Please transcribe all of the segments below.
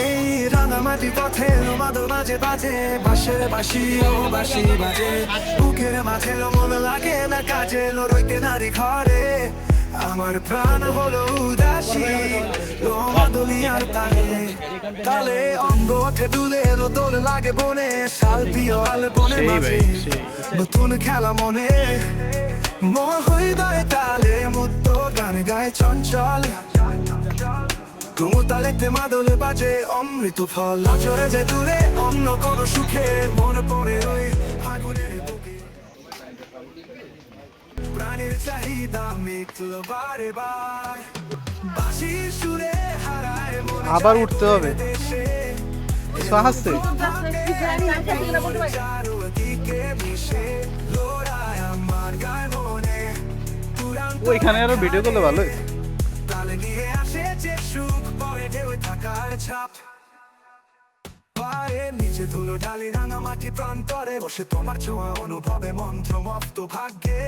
এই রাঙামাটি পথে মাদো মাঝে বাজে বাঁশের বাঁশি ও বাঁশি বাজে। বুকের মাঝে মন লাগে না কাজে লড়ইতে নারী ঘরে। আমার প্রাণ হলো উদাসী দুনিয়ার তালে। তালে অঙ্গ ওঠে দুলে দোল লাগে বনে শাল পিয়াল বনে মাঝে। নতুন খেলা মনে মোর হৃদয় তালে মুক্ত গান গায় চঞ্চল। কুমুতালেতে মাদলে বাজে অমৃত ফল। নজরে যে দূরে অন্য কোন সুখে মনে পড়ে ওই আগুনের বুকে। প্রাণের চাহিদা মিটল বারে বার। সুরে হারায় আবার উঠতে হবে। আসছে চারদিকে মিশে লোড়ায় আমার গায় ওইখানে আরও ভিডিও করলে ভালো নিচে ধুলো ডালি রাঙা মাটি প্রান্তরে বসে তোমার ছোঁয়া অনুভবে মন্ত্রমত্ত ভাগ্যে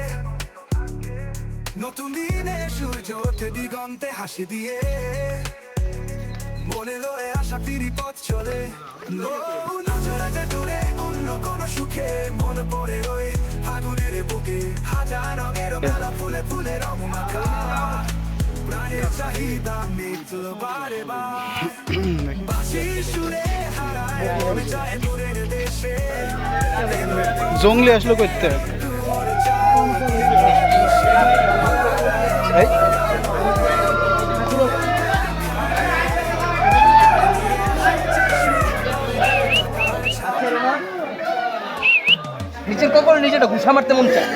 নতুন দিনে সূর্য ওঠে দিগন্তে হাসি দিয়ে। মনে লয়ে আশা ফিরি পথ চলে। দূরে অন্য কোন সুখে মনে পড়ে ওই আগুনের বুকে। হাজার রঙের মেলা ফুলে ফুলে রং মাখা। প্রাণের চাহিদা মিটল বারে বাঁশির সুরে হারায় মনে যায় দূরের দেশে। জঙ্গলি আসলো করতে এই। নিচেটা ঘুষা মারতে মন চায়।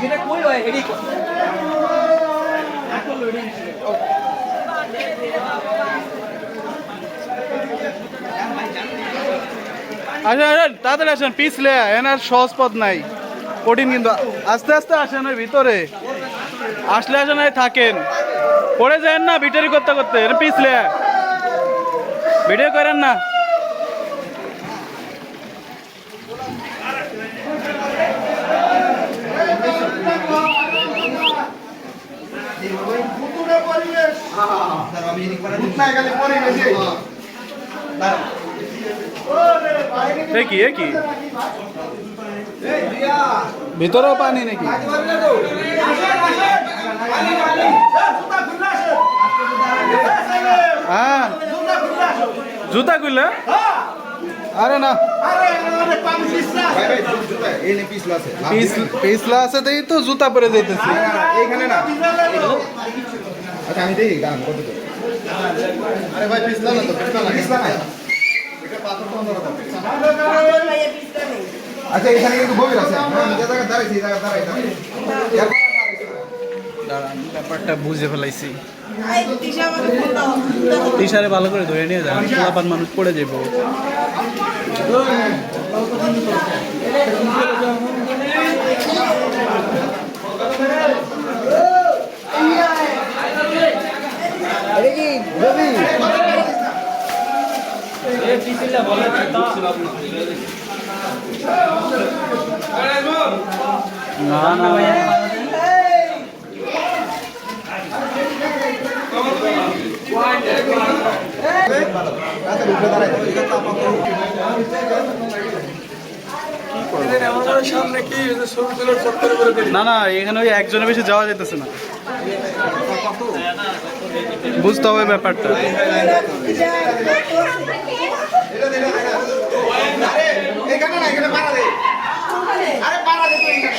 যেটা কই আসেন আসেন, তাড়াতাড়ি আসেন পিছলে এনার সহজ পথ নাই। কঠিন কিন্তু, আস্তে আস্তে আসেন ওই ভিতরে। আসলে আসেন থাকেন। পড়ে যান না, ভিটারি করতে করতে। পিছলে ভিডিও করেন না এ কি, এ কি? ভিতরেও পানি নাকি? হ্যাঁ। জুতা খুললে? আরে না। পিছ- পিছলা আছে তো, জুতা পরে যেতেছি এইখানে না। আচ্ছা আমি দেখি, দাঁড়ান, কত। আরে ভাই পিছলা না তো পিছলা না পিছলা নাই এটা পাথর তো অন্ধকার আচ্ছা এখানে কিন্তু গভীর আছে হ্যাঁ যে জায়গায় দাঁড়াইছি এই জায়গায় দাঁড়াই দাঁড়াই। দাঁড়ান ব্যাপারটা বুঝে ফেলাইছি টিশারে ভালো করে ধরে নিয়ে যান পোলাপান মানুষ পড়ে যাব না না না। না এখানে ওই একজনের বেশি যাওয়া যেতেছে না। বুঝতে হবে ব্যাপারটা।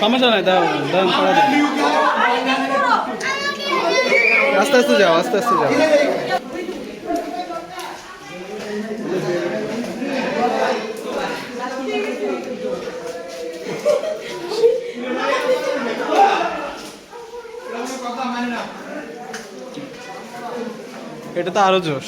সমস্যা নাই দাও দাও। আস্তে আস্তে যাও আস্তে আস্তে যাও এটা তো আরও জোশ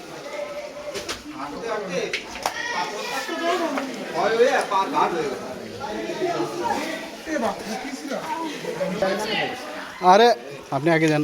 আরে আপনি আগে যান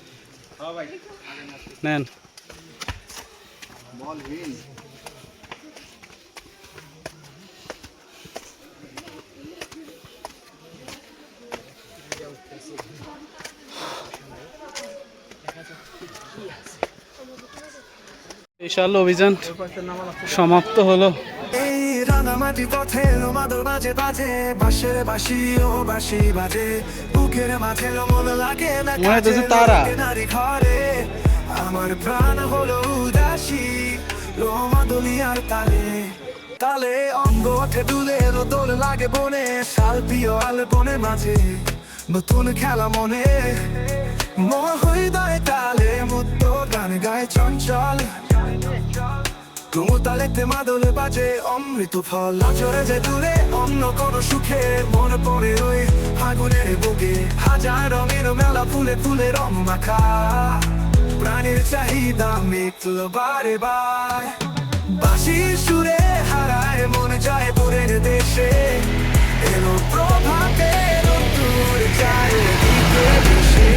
নেন। বিশাল অভিযান সমাপ্ত হলো। রাঙামাটি পথে মাদর বাজে বাজে। বাঁশের বাঁশি ও বাঁশি বাজে। বুকের মাঝে মন লাগে না তারা। নারী ঘরে। আমার প্রাণ হলো উদাসী রোমা দুনিয়ার তালে। তালে অঙ্গ ওঠে দুলে দোল লাগে বনে। শাল প্রিয় আল বনে মাঝে নতুন খেলা মনে। হৃদয় তালে মুক্ত গান গায় চঞ্চল। ক্রম তালেতে মাদলে বাজে অমৃত ফল আচরে যে দূরে অন্য কোন সুখে মন পড়ে ওই ফাগুনের বুকে হাজার রঙের মেলা ফুলে ফুলে রং মাখা প্রাণের চাহিদা মিটল বারে বার বাসি সুরে হারায় মনে যায় বোরের দেশে এলো প্রভাতে নতুন চারিদিকে দেশে